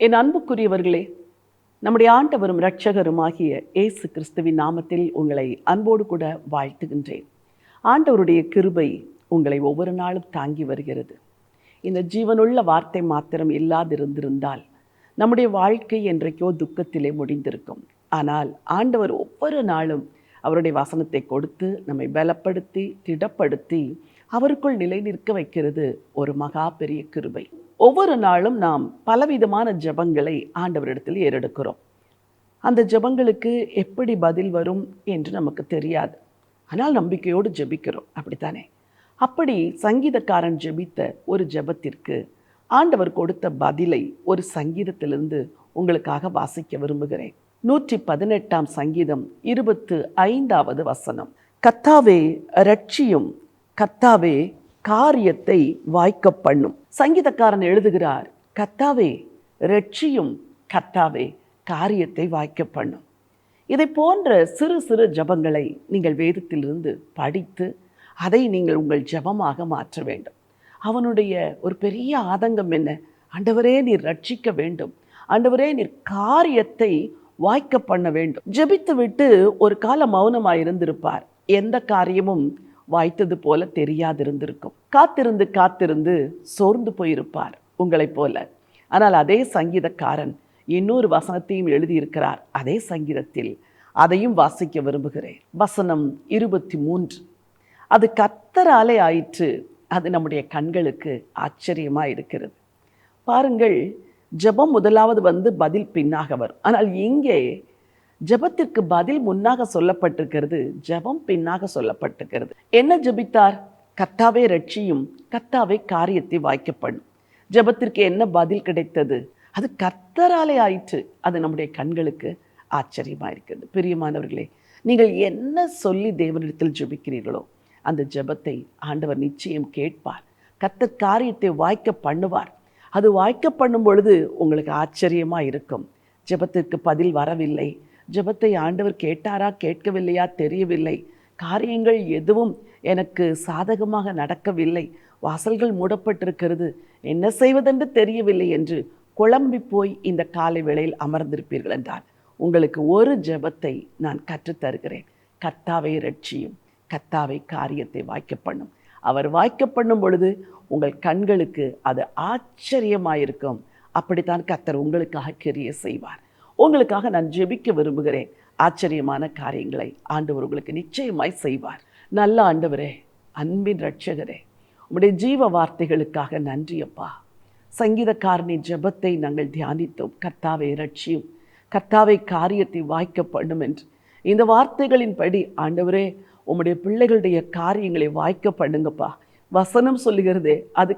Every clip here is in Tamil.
என் அன்புக்குரியவர்களே நம்முடைய ஆண்டவரும் இரட்சகருமாகிய இயேசு கிறிஸ்துவின் நாமத்தில் உங்களை அன்போடு கூட வாழ்த்துகின்றேன். ஆண்டவருடைய கிருபை உங்களை ஒவ்வொரு நாளும் தாங்கி வருகிறது. இந்த ஜீவனுள்ள வார்த்தை மாத்திரம் இல்லாதிருந்திருந்தால் நம்முடைய வாழ்க்கை என்றைக்கோ துக்கத்திலே முடிந்திருக்கும். ஆனால் ஆண்டவர் ஒவ்வொரு நாளும் அவருடைய வசனத்தை கொடுத்து நம்மை பலப்படுத்தி திடப்படுத்தி அவருக்குள் நிலை நிற்க வைக்கிறது ஒரு மகா பெரிய கிருபை. ஒவ்வொரு நாளும் நாம் பலவிதமான ஜெபங்களை ஆண்டவரிடத்தில் ஏறெடுக்கிறோம். அந்த ஜெபங்களுக்கு எப்படி பதில் வரும் என்று நமக்கு தெரியாது. ஆனால் நம்பிக்கையோடு ஜெபிக்கிறோம். அப்படித்தானே? அப்படி சங்கீதக்காரன் ஜெபித்த ஒரு ஜெபத்திற்கு ஆண்டவர் கொடுத்த பதிலை ஒரு சங்கீதத்திலிருந்து உங்களுக்காக வாசிக்க விரும்புகிறேன். நூற்றி பதினெட்டாம் சங்கீதம் இருபத்து ஐந்தாவது வசனம். கத்தாவே ரட்சியும் கத்தாவே காரியத்தை வாய்க்க பண்ணும். சங்கீதக்காரன் எழுதுகிறார் கத்தாவே ரட்சியும் கத்தாவே காரியத்தை வாய்க்க பண்ணும். இதை போன்ற சிறு சிறு ஜபங்களை நீங்கள் வேதத்திலிருந்து படித்து அதை நீங்கள் உங்கள் ஜபமாக மாற்ற வேண்டும். அவனுடைய ஒரு பெரிய ஆதங்கம் என்ன? ஆண்டவரே நீர் ரட்சிக்க வேண்டும். ஆண்டவரே நீர் காரியத்தை வாய்க்க பண்ண வேண்டும். ஜபித்து விட்டு ஒரு கால மௌனமாக இருந்திருப்பார். எந்த காரியமும் வாய்த்தது போல தெரியாதிருந்திருக்கும். காத்திருந்து காத்திருந்து சோர்ந்து போயிருப்பார் உங்களைப் போல. ஆனால் அதே சங்கீதக்காரன் இன்னொரு வசனத்தையும் எழுதியிருக்கிறார். அதே சங்கீதத்தில் அதையும் வாசிக்க விரும்புகிறேன். வசனம் இருபத்தி மூன்று அது கத்தராலே ஆயிற்று. அது நம்முடைய கண்களுக்கு ஆச்சரியமாக இருக்கிறது. பாருங்கள் ஜெபம் முதலாவது வந்து பதில் பின்னாக வரும் ஆனால் இங்கே ஜெபத்திற்கு பதில் முன்னாக சொல்லப்பட்டிருக்கிறது ஜெபம் பின்னாக சொல்லப்பட்டிருக்கிறது. என்ன ஜெபித்தார்? கத்தாவே ரட்சியும் கத்தாவே காரியத்தை வாய்க்கப்படும். ஜெபத்திற்கு என்ன பதில் கிடைத்தது? அது கர்த்தராலே ஆயிற்று. அது நம்முடைய கண்களுக்கு ஆச்சரியமாக இருக்கிறது பிரியமானவர்களே நீங்கள் என்ன சொல்லி தேவனிடத்தில் ஜெபிக்கிறீர்களோ அந்த ஜெபத்தை ஆண்டவர் நிச்சயம் கேட்பார். கர்த்தர் காரியத்தை வாய்க்க பண்ணுவார். அது வாய்க்க பண்ணும் பொழுது உங்களுக்கு ஆச்சரியமாக இருக்கும் ஜெபத்திற்கு பதில் வரவில்லை. ஜெபத்தை ஆண்டவர் கேட்டாரா கேட்கவில்லையா தெரியவில்லை. காரியங்கள் எதுவும் எனக்கு சாதகமாக நடக்கவில்லை. வாசல்கள் மூடப்பட்டிருக்கிறது. என்ன செய்வதென்று தெரியவில்லை என்று குழம்பி போய் இந்த காலை வேளையில் அமர்ந்திருப்பீர்கள் என்றால் உங்களுக்கு ஒரு ஜெபத்தை நான் கற்றுத்தருகிறேன் கத்தாவை ரட்சியும் கத்தாவை காரியத்தை வாய்க்க பண்ணும். அவர் வாய்க்க பண்ணும் பொழுது உங்கள் கண்களுக்கு அது ஆச்சரியமாயிருக்கும். அப்படித்தான் கத்தர் உங்களுக்காக கிரிய செய்வார். உங்களுக்காக நான் ஜெபிக்க விரும்புகிறேன். ஆச்சரியமான காரியங்களை ஆண்டவர் உங்களுக்கு நிச்சயமாய் செய்வார். நல்ல ஆண்டவரே அன்பின் ரட்சகரே உங்களுடைய ஜீவ வார்த்தைகளுக்காக நன்றியப்பா சங்கீதக்காரனின் ஜெபத்தை நாங்கள் தியானித்தோம். கர்த்தாவை ரட்சியும் கர்த்தாவை காரியத்தை வாய்க்க பண்ணும் என்று. இந்த வார்த்தைகளின்படி ஆண்டவரே உம்முடைய பிள்ளைகளுடைய காரியங்களை வாய்க்க பண்ணுங்கப்பா. வசனம் சொல்லுகிறதே அது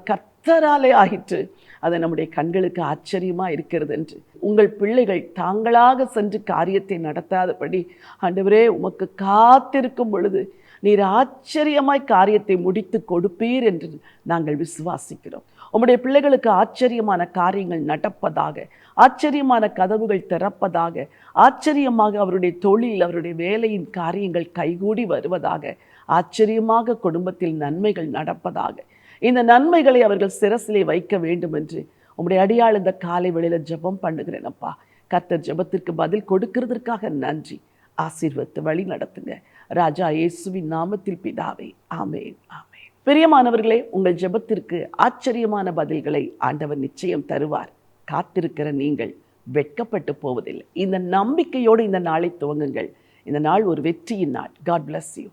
கர்த்தராலே ஆயிற்று. அது நம்முடைய கண்களுக்கு ஆச்சரியமாக இருக்கிறது என்று. உங்கள் பிள்ளைகள் தாங்களாக சென்று காரியத்தை நடத்தாதபடி ஆண்டவரே உமக்கு காத்திருக்கும் பொழுது நீர் ஆச்சரியமாய் காரியத்தை முடித்து கொடுப்பீர் என்று நாங்கள் விசுவாசிக்கிறோம். உம்முடைய பிள்ளைகளுக்கு ஆச்சரியமான காரியங்கள் நடப்பதாக ஆச்சரியமான கதவுகள் திறப்பதாக ஆச்சரியமாக அவருடைய தொழில் அவருடைய வேலையின் காரியங்கள் கைகூடி வருவதாக ஆச்சரியமாக குடும்பத்தில் நன்மைகள் நடப்பதாக இந்த நன்மைகளை அவர்கள் சிரசிலே வைக்க வேண்டும் என்று உங்களுடைய அடியாள் இந்த காலை வெளியில் ஜெபம் பண்ணுகிறேன் அப்பா. கர்த்தர் ஜெபத்திற்கு பதில் கொடுக்கிறதற்காக நன்றி. ஆசீர்வத்து வழி நடத்துங்க. ராஜா இயேசுவின் நாமத்தில் பிதாவே. ஆமேன் ஆமேன். பிரியமானவர்களே உங்கள் ஜெபத்திற்கு ஆச்சரியமான பதில்களை ஆண்டவர் நிச்சயம் தருவார். காத்திருக்கிற நீங்கள் வெட்கப்பட்டு போவதில்லை. இந்த நம்பிக்கையோடு இந்த நாளை துவங்குங்கள். இந்த நாள் ஒரு வெற்றியின் நாள். God bless you